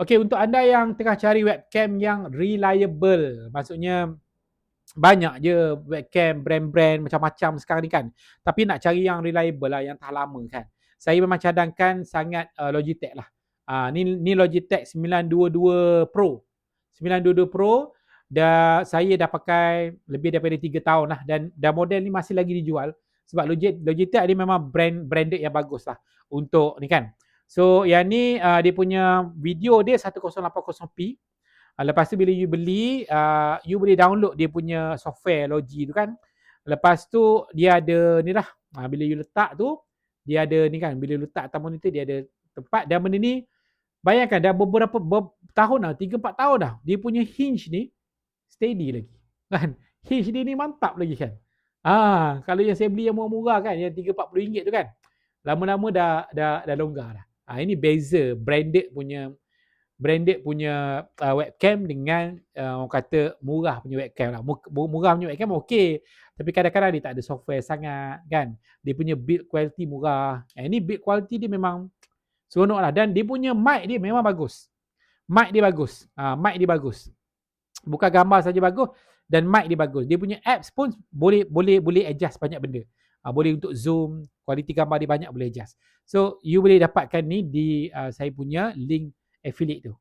Okay, untuk anda yang tengah cari webcam yang reliable, maksudnya banyak je webcam brand-brand macam-macam sekarang ni kan. Tapi nak cari yang reliable lah, yang tahan lama kan. Saya memang cadangkan sangat uh, Logitech lah. Uh, ni, ni Logitech 922 Pro. 922 Pro dah saya dah pakai lebih daripada 3 tahun lah dan dan model ni masih lagi dijual sebab Logitech, Logitech ni memang brand branded yang bagus lah untuk ni kan. So yang ni uh, dia punya video dia 1080p. Uh, lepas tu bila you beli, uh, you boleh download dia punya software Logi tu kan. Lepas tu dia ada ni lah. Uh, bila you letak tu, dia ada ni kan. Bila you letak atas monitor dia ada tempat. Dan benda ni, bayangkan dah beberapa ber, tahun dah, 3-4 tahun dah. Dia punya hinge ni steady lagi. Kan? Hinge dia ni mantap lagi kan. Ah, kalau yang saya beli yang murah-murah kan, yang 3-40 ringgit tu kan. Lama-lama dah, dah, dah longgar dah. Ha, ini beza branded punya branded punya uh, webcam dengan uh, orang kata murah punya webcam lah. Murah punya webcam okey. Tapi kadang-kadang dia tak ada software sangat kan. Dia punya build quality murah. Eh, ini build quality dia memang seronok lah. Dan dia punya mic dia memang bagus. Mic dia bagus. Ha, mic dia bagus. Bukan gambar saja bagus dan mic dia bagus. Dia punya apps pun boleh boleh boleh adjust banyak benda. Ha, boleh untuk zoom, kualiti gambar dia banyak boleh adjust. So you boleh dapatkan ni di uh, saya punya link affiliate tu.